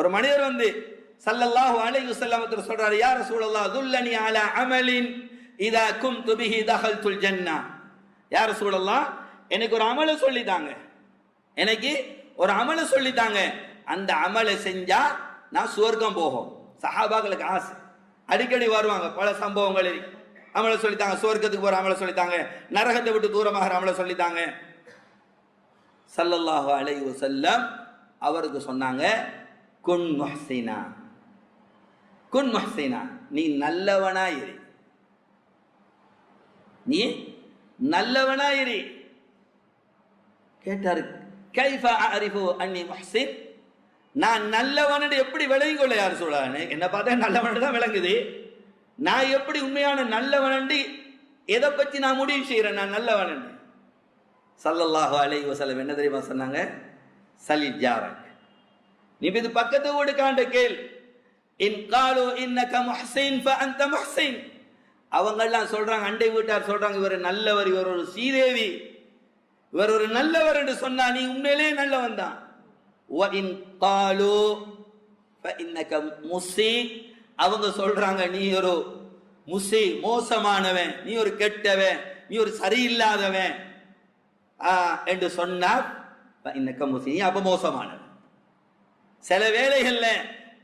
ஒரு மனிதர் வந்து சல்லல்லாஹு அலைஹி வஸல்லம் சொல்றாரு யா ரசூலல்லாஹ் துல்லனி அலா அமலின் இதா கும் துபிஹி தஹல்துல் ஜன்னா. யா ரசூலல்லாஹ் எனக்கு ஒரு அமலை சொல்லித்தாங்க. எனக்கு ஒரு அமலை சொல்லித்தாங்க. அந்த அமலை செஞ்சா நான் சுவர்க்கம் போகும். சஹாபாக்களுக்கு ஆசை. அடிக்கடி வருவாங்க பல சம்பவங்களில் அமலை சொல்லித்தாங்க. சுவர்க்கத்துக்கு போற அமலை சொல்லித்தாங்க. நரகத்தை விட்டு தூரமாகிற அமலை சொல்லித்தாங்க. சல்லல்லாஹு அலைஹி வஸல்லம் அவருக்கு சொன்னாங்க குன் முஹ்சினா. குன் முஹ்சினா நீ நல்லவனா இரு நீ நல்லவனா இரு கேட்டாரு கைஃபா அரிஃபு அன்னி முஹ்சின்? நான் நல்லவனு எப்படி விளங்கிக் கொள்ள யார் சொல்றாங்க என்ன பார்த்தா நல்லவனு தான் விளங்குது. நான் எப்படி உண்மையான நல்லவனண்டு எதை பற்றி நான் முடிவு செய்கிறேன் நான் நல்லவனண்டு சல்லல்லாஹு அலைஹி வஸல்லம் என்ன தெரியுமா சொன்னாங்க? சலி ஜாரக். நீ இப்ப இது பக்கத்து வீடு காண்ட கேள். இன் காலு இன்னக முஹ்சின் ஃப அந்த முஹ்சின். அவங்கெல்லாம் சொல்றாங்க அண்டை வீட்டார் சொல்றாங்க இவர் நல்லவர் இவர் ஒரு சீதேவி இவர் ஒரு நல்லவர் என்று சொன்னா நீ உண்மையிலேயே நல்லவன் தான். இன் காலு இன்னக முசி அவங்க சொல்றாங்க நீ ஒரு முசி மோசமானவன். நீ ஒரு கெட்டவன். நீ ஒரு சரியில்லாதவன். ஆ, என்று சொன்னார் இன்னக்க முசி நீ அப்ப மோசமானவன். சில வேலைகள்ல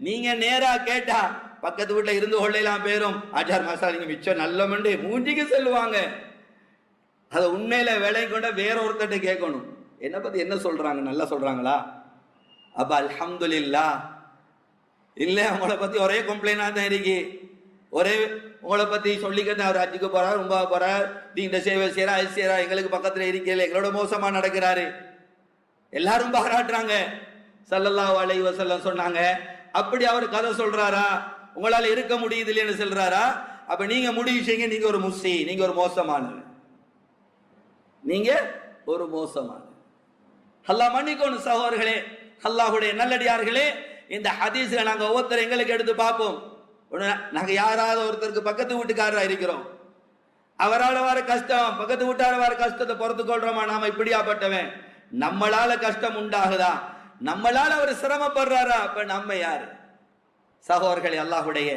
நீங்க நேரா கேட்டா பக்கத்து வீட்டுல இருந்து கொள்ளையெல்லாம் பேரும் ஆச்சார் மாசா நீங்க மிச்சம் நல்ல மண்டு மூஞ்சிக்கு செல்லுவாங்க. அதை உண்மையில வேலை கொண்ட வேற ஒருத்தட்ட கேட்கணும். என்ன பத்தி என்ன சொல்றாங்க? நல்லா சொல்றாங்களா? அப்ப அல்ஹம்துலில்லா. இல்ல உங்களை பத்தி ஒரே கம்ப்ளைண்டா தான் இருக்கு. ஒரே உங்களை பத்தி சொல்லிக்கிட்டு அவர் அஜிக்கு போறார் ரொம்ப போறார் நீங்க சேவை செய்யறா அது செய்யறா எங்களுக்கு பக்கத்துல இருக்கல எங்களோட மோசமா நடக்கிறாரு. எல்லாரும் பாராட்டுறாங்க. சல்லல்லா அலைஹி வஸல்லம் சொன்னாங்க. அப்படி அவர் கதை சொல்றாரா? உங்களால இருக்க முடியுது இல்லைன்னு சொல்றாரா? அப்ப நீங்க முடிவு செய்யுங்க நீங்க ஒரு முஸ்ஸி நீங்க ஒரு மோசமானவர். நீங்க ஒரு மோசமானவர். அல்லாஹ் மன்னிக்கணும் சகோதரர்களே அல்லாஹுடைய நல்லடியார்களே இந்த ஹதீஸ்களை நாங்கள் ஒவ்வொருத்தர் எங்களுக்கு எடுத்து பார்ப்போம். உடனே யாராவது ஒருத்தருக்கு பக்கத்து வீட்டுக்காரரா இருக்கிறோம். அவரால் வர கஷ்டம் பக்கத்து வீட்டார வர கஷ்டத்தை பொறுத்து கொள்றோமா? நாம இப்படியாப்பட்டவன். நம்மளால கஷ்டம் உண்டாகுதா? நம்மளால் அவர் சிரமப்படுறாரா? அப்ப நம்ம யாரு? சகோதர்களே அல்லாஹுடைய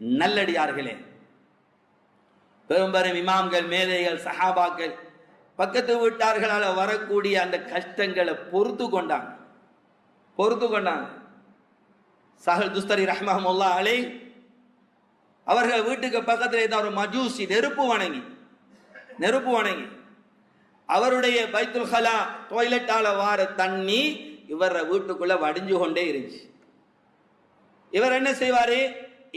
நல்லடியார்களே. பெரும்பெரும் இமாம்கள் மேதைகள் சஹாபாக்கள் பக்கத்து வீட்டார்களால் வரக்கூடிய அந்த கஷ்டங்களை பொறுத்து கொண்டாங்க. பொறுத்து கொண்டாங்க. சஹல் துஸ்தரி ரஹ்மஹமுல்லா அலை அவர்கள் வீட்டுக்கு பக்கத்தில் இருந்த ஒரு மஜூசி நெருப்பு வணங்கி நெருப்பு வணங்கி அவருடைய பைத்துல் ஹலா டொய்லெட்டால வார தண்ணி இவர் வீட்டுக்குள்ள வடிஞ்சு கொண்டே இருந்துச்சு. இவர் என்ன செய்வாரு?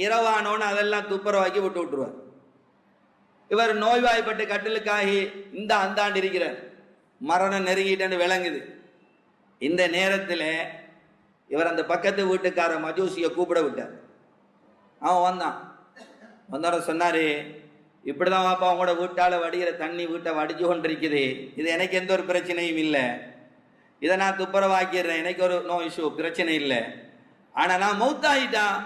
இரவானோன்னு அதெல்லாம் துப்புரவாக்கி விட்டு விட்டுருவார். இவர் நோய்வாய்ப்பட்டு கட்டிலுக்காகி இந்த அந்தாண்டு இருக்கிறார். மரணம் நெருங்கிட்டேன்னு விளங்குது. இந்த நேரத்தில் இவர் அந்த பக்கத்து வீட்டுக்கார மஜூசியை கூப்பிட விட்டார். அவன் வந்தான். வந்தோட இப்படி இப்படிதான் வாப்பா உங்களோட வீட்டால் வடிகிற தண்ணி வீட்டை வடிஞ்சு கொண்டிருக்குது. இது எனக்கு எந்த ஒரு பிரச்சனையும் இல்லை. இதை நான் துப்புரவாக்கிடுறேன். எனக்கு ஒரு நோ இஷ்யூ பிரச்சனை இல்லை. ஆனால் நான் மௌத்தாயிட்டான்.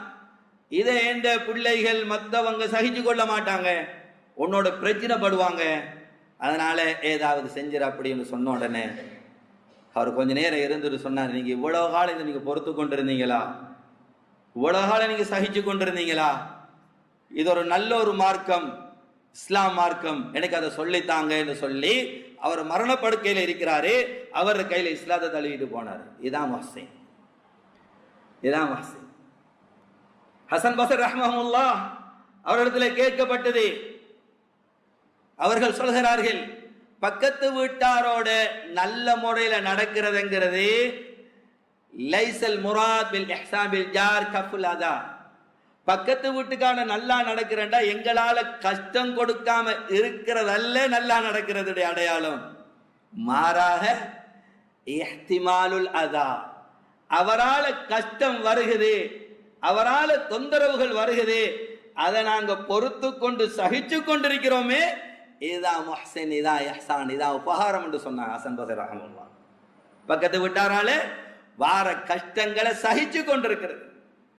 இதை எந்த பிள்ளைகள் மற்றவங்க சகிச்சு கொள்ள மாட்டாங்க. உன்னோட பிரச்சனை படுவாங்க. அதனால் ஏதாவது செஞ்சிட அப்படின்னு சொன்ன உடனே அவர் கொஞ்ச நேரம் இருந்துட்டு சொன்னார் நீங்கள் இவ்வளோ காலம் இதை நீங்கள் பொறுத்து கொண்டிருந்தீங்களா? இவ்வளோ காலம் நீங்கள் சகிச்சு கொண்டிருந்தீங்களா? இது ஒரு நல்ல ஒரு மார்க்கம். இஸ்லாம் மார்க்கம் எனக்கு அதை சொல்லித்தாங்க என்று சொல்லி அவர் மரணப்படுக்கையில் இருக்கிறாரு. அவர் கையில் இஸ்லாத்தை தழுவிட்டு போனார். இதான் மஹ்சின் இதான் மஹ்சின் ஹசன் பசர் ரஹ்மஹமுல்லா அவரிடத்தில் கேட்கப்பட்டது. அவர்கள் சொல்கிறார்கள் பக்கத்து வீட்டாரோட நல்ல முறையில் நடக்கிறதுங்கிறது லைசல் முராத் பில் இஹ்சான் பில் ஜார் கஃபுல் அதா. பக்கத்து வீட்டுக்கான நல்லா நடக்கிறண்டா எங்களால கஷ்டம் கொடுக்காம இருக்கிறதல்ல நல்லா நடக்கிறதுடைய அடையாளம். மாறாக இஹ்திமாலுல் அதா. அவரால கஷ்டம் வருகுது அவரால தொந்தரவுகள் வருகுது அதை நாங்க பொறுத்து கொண்டு சகிச்சு கொண்டிருக்கிறோமே இதுதான் முஹ்சின் இதான் இஹ்சான் இதான் உபகாரம் என்று சொன்னாங்க ஹசன் பசர் ரஹமுல்லா பக்கத்து விட்டாரால வார கஷ்டங்களை சகிச்சு கொண்டிருக்கிறது.